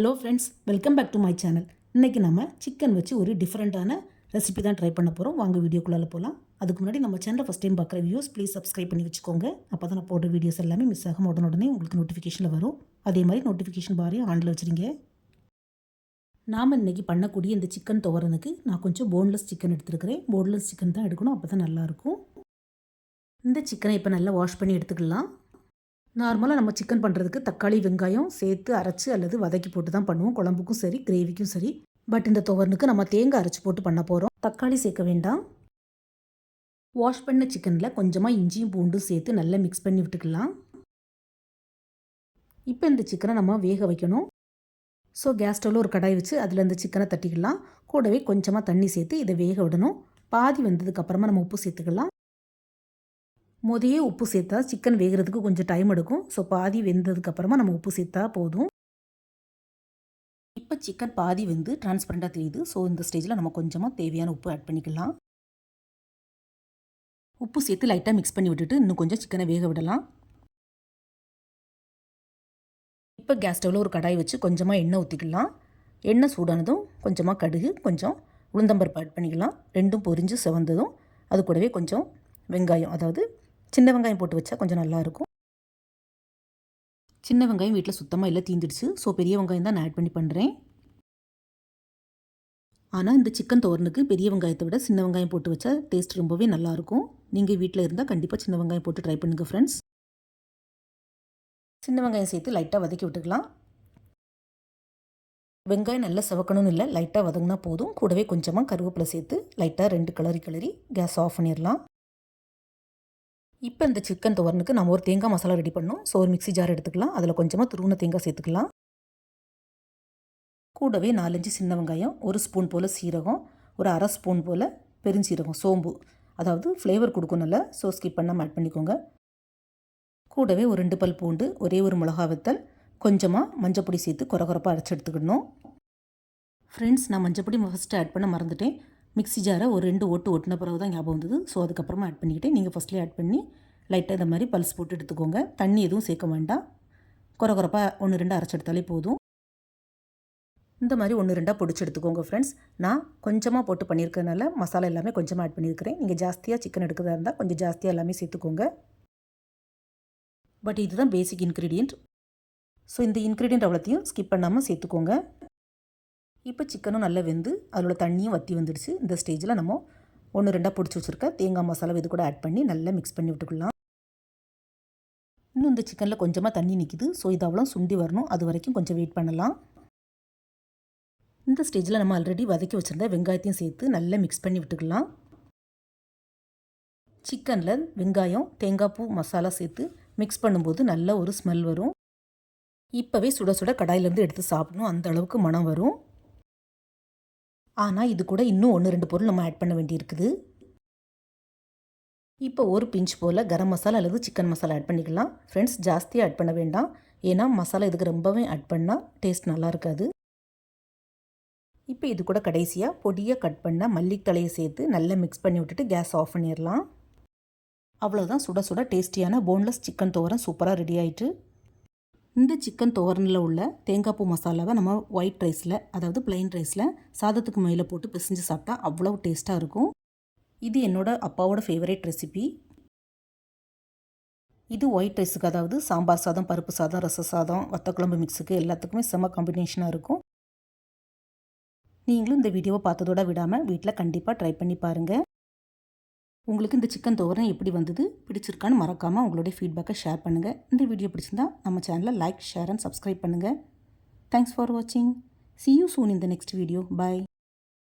Hello friends welcome back to my channel இன்றைக்கி நம்ம chicken வச்சு ஒரு டிஃப்ரெண்ட்டான ரெசிபி தான் ட்ரை பண்ண போகிறோம் வாங்க வீடியோக்குள்ளே போகலாம் அதுக்கு முன்னாடி நம்ம சேனலை ஃபஸ்ட் டைம் பார்க்குற வியூஸ் ப்ளீஸ் சப்ஸ்கிரைப் பண்ணி வச்சுக்கோங்க. அப்போ தான் நான் போடுற வீடியோஸ் எல்லாமே மிஸ் ஆகாம உடனே உங்களுக்கு நோட்டிஃபிகேஷனில் வரும். அதே மாதிரி நோட்டிஃபிகேஷன் பாரையும் ஆனில் வச்சுருங்க. நாம் இன்றைக்கி பண்ணக்கூடிய இந்த சிக்கன் துவரனுக்கு நான் கொஞ்சம் போன்லெஸ் சிக்கன் எடுத்துருக்கிறேன். போன்லெஸ் சிக்கன் தான் எடுக்கணும் அப்போ தான் நல்லாயிருக்கும் இந்த சிக்கனை இப்போ நல்லா வாஷ் பண்ணி எடுத்துக்கலாம். நார்மலாக நம்ம சிக்கன் பண்ணுறதுக்கு தக்காளி வெங்காயம் சேர்த்து அரைச்சி அல்லது வதக்கி போட்டு தான் பண்ணுவோம். குழம்புக்கும் சரி கிரேவிக்கும் சரி. பட் இந்த துவரனுக்கு நம்ம தேங்காய் அரைச்சி போட்டு பண்ண போகிறோம் தக்காளி சேர்க்க வேண்டாம். வாஷ் பண்ண சிக்கனில் கொஞ்சமாக இஞ்சியும் பூண்டும் சேர்த்து நல்லா மிக்ஸ் பண்ணி விட்டுக்கலாம். இப்போ இந்த சிக்கனை நம்ம வேக வைக்கணும். ஸோ கேஸ் ஸ்டவ்வில் ஒரு கடாய் வச்சு அதில் இந்த சிக்கனை தட்டிக்கலாம். கூடவே கொஞ்சமாக தண்ணி சேர்த்து இதை வேக விடணும். பாதி வந்ததுக்கப்புறமா நம்ம உப்பு சேர்த்துக்கலாம். மொதையே உப்பு சேர்த்தா சிக்கன் வேகிறதுக்கு கொஞ்சம் டைம் எடுக்கும். ஸோ பாதி வெந்ததுக்கப்புறமா நம்ம உப்பு சேர்த்தா போதும். இப்போ சிக்கன் பாதி வெந்து டிரான்ஸ்பரண்ட்டாக தெரியுது. ஸோ இந்த ஸ்டேஜில் நம்ம கொஞ்சமாக தேவையான உப்பு ஆட் பண்ணிக்கலாம். உப்பு சேர்த்து லைட்டாக மிக்ஸ் பண்ணி விட்டுட்டு இன்னும் கொஞ்சம் சிக்கனை வேக விடலாம். இப்போ கேஸ் ஸ்டவ்வில் ஒரு கடாய் வச்சு கொஞ்சமாக எண்ணெய் ஊற்றிக்கலாம் எண்ணெய் சூடானதும் கொஞ்சமாக கடுகு கொஞ்சம் உளுந்தம்பருப்பு ஆட் பண்ணிக்கலாம். ரெண்டும் பொரிஞ்சு செவந்ததும் அது கூடவே கொஞ்சம் வெங்காயம் அதாவது சின்ன வெங்காயம் போட்டு வச்சா கொஞ்சம் நல்லாயிருக்கும். சின்ன வெங்காயம் வீட்டில் சுத்தமாக இல்லை தீந்துடுச்சு. ஸோ பெரிய வெங்காயம் தான் நான் ஆட் பண்ணி பண்ணுறேன் ஆனால் இந்த சிக்கன் தோரனுக்கு பெரிய வெங்காயத்தை விட சின்ன வெங்காயம் போட்டு வச்சா டேஸ்ட் ரொம்பவே நல்லாயிருக்கும். நீங்கள் வீட்டில் இருந்தால் கண்டிப்பாக சின்ன வெங்காயம் போட்டு ட்ரை பண்ணுங்கள் ஃப்ரெண்ட்ஸ் சின்ன வெங்காயம் சேர்த்து லைட்டாக வதக்கி விட்டுக்கலாம். வெங்காயம் நல்லா சிவக்கணும்னு இல்லை லைட்டாக வதங்கினா போதும். கூடவே கொஞ்சமாக கருவேப்பிலை சேர்த்து லைட்டாக ரெண்டு கிளறி கிளறி கேஸ் ஆஃப் பண்ணிடலாம். இப்போ இந்த சிக்கன் துவரனுக்கு நம்ம ஒரு தேங்காய் மசாலா ரெடி பண்ணோம் ஸோ ஒரு மிக்ஸி ஜார் எடுத்துக்கலாம். அதில் கொஞ்சமாக துருவின தேங்காய் சேர்த்துக்கலாம். கூடவே நாலஞ்சு சின்ன வெங்காயம் ஒரு ஸ்பூன் போல் சீரகம் ஒரு அரை ஸ்பூன் போல் பெருஞ்சீரகம் சோம்பு. அதாவது ஃப்ளேவர் கொடுக்கணும்ல ஸோ ஸ்கிப் பண்ணாமல் ஆட் பண்ணிக்கோங்க. கூடவே ஒரு ரெண்டு பல் பூண்டு ஒரே ஒரு மிளகா வத்தல் கொஞ்சமாக மஞ்சப்பொடி சேர்த்து குறகுறப்பாக அரைச்சி எடுத்துக்கணும். ஃப்ரெண்ட்ஸ் நான் மஞ்சப்பொடி ஃபஸ்ட்டு ஆட் பண்ண மறந்துட்டேன். மிக்ஸி ஜாரை ஒரு ரெண்டு ஓட்டு ஓட்டின பிறகு தான் ஞாபகம் வந்தது. ஸோ அதுக்கப்புறமா ஆட் பண்ணிக்கிட்டேன். நீங்கள் ஃபஸ்ட்லேயே ஆட் பண்ணி லைட்டாக இந்த மாதிரி பல்ஸ் போட்டு எடுத்துக்கோங்க. தண்ணி எதுவும் சேர்க்க வேண்டாம். குறை குறப்பாக ஒன்று ரெண்டு அரைச்சி எடுத்தாலே போதும். இந்த மாதிரி ஒன்று ரெண்டாக பொடிச்சு எடுத்துக்கோங்க ஃப்ரெண்ட்ஸ் நான் கொஞ்சமாக போட்டு பண்ணியிருக்கனால மசாலா எல்லாமே கொஞ்சமாக ஆட் பண்ணியிருக்கிறேன். நீங்கள் ஜாஸ்தியாக சிக்கன் எடுக்கிறதா இருந்தால் கொஞ்சம் ஜாஸ்தியாக எல்லாமே சேர்த்துக்கோங்க. பட் இதுதான் பேசிக் இன்க்ரீடியண்ட் ஸோ இந்த இன்க்ரீடியண்ட் அவ்வளோத்தையும் ஸ்கிப் பண்ணாமல் சேர்த்துக்கோங்க. இப்போ சிக்கனும் நல்லா வெந்து அதோட தண்ணியும் வற்றி வந்துடுச்சு. இந்த ஸ்டேஜில் நம்ம ஒன்று ரெண்டாக பிடிச்சி வச்சுருக்க தேங்காய் மசாலா இது கூட ஆட் பண்ணி நல்லா மிக்ஸ் பண்ணி விட்டுக்கலாம். இன்னும் இந்த சிக்கனில் கொஞ்சமாக தண்ணி நிற்கிது ஸோ இது அவ்வளோ சுண்டி வரணும். அது வரைக்கும் கொஞ்சம் வெயிட் பண்ணலாம். இந்த ஸ்டேஜில் நம்ம ஆல்ரெடி வதக்கி வச்சுருந்த வெங்காயத்தையும் சேர்த்து நல்லா மிக்ஸ் பண்ணி விட்டுக்கலாம். சிக்கனில் வெங்காயம் தேங்காய் பூ மசாலா சேர்த்து மிக்ஸ் பண்ணும்போது நல்ல ஒரு ஸ்மெல் வரும். இப்போவே சுட சுட கடாயிலேருந்து எடுத்து சாப்பிடணும். அந்த அளவுக்கு மனம் வரும். ஆனால் இது கூட இன்னும் ஒன்று ரெண்டு பொருள் நம்ம ஆட் பண்ண வேண்டியிருக்குது. இப்போ ஒரு பிஞ்ச் போல் கரம் மசாலா அல்லது சிக்கன் மசாலா ஆட் பண்ணிக்கலாம். ஃப்ரெண்ட்ஸ் ஜாஸ்தியாக ஆட் பண்ண வேண்டாம். ஏன்னா மசாலா இதுக்கு ரொம்பவே ஆட் பண்ணால் டேஸ்ட் நல்லா இருக்காது. இப்போ இது கூட கடைசியாக பொடியாக கட் பண்ண மல்லித்தலையை சேர்த்து நல்லா மிக்ஸ் பண்ணி விட்டுட்டு கேஸ் ஆஃப் பண்ணிடலாம். அவ்வளோதான் சுட சுட டேஸ்டியான போன்லெஸ் சிக்கன் துவரம் சூப்பராக ரெடி ஆயிட்டு. இந்த சிக்கன் தோரனில் உள்ள தேங்காய் பூ மசாலாவை நம்ம ஒயிட் ரைஸில் அதாவது பிளைன் ரைஸில் சாதத்துக்கு மேலே போட்டு பிசைஞ்சு சாப்பிட்டா அவ்வளோ டேஸ்ட்டாக இருக்கும். இது என்னோட அப்பாவோட ஃபேவரேட் ரெசிபி இது ஒயிட் ரைஸுக்கு அதாவது சாம்பார் சாதம் பருப்பு சாதம் ரச சாதம் வத்தக்குழம்பு மிக்ஸுக்கு எல்லாத்துக்குமே செம்ம காம்பினேஷனாக இருக்கும். நீங்களும் இந்த வீடியோவை பார்த்ததோட விடாமல் வீட்டில் கண்டிப்பாக ட்ரை பண்ணி பாருங்கள் உங்களுக்கு இந்த சிக்கன் தோரணம் எப்படி வந்தது பிடிச்சிருக்கான்னு மறக்காமல் உங்களுடைய ஃபீட்பேக்கை ஷேர் பண்ணுங்கள் இந்த வீடியோ பிடிச்சிருந்தா நம்ம சேனலை லைக் ஷேர் அண்ட் சப்ஸ்கிரைப் பண்ணுங்கள் தேங்க்ஸ் ஃபார் வாட்சிங் see you soon in the next video bye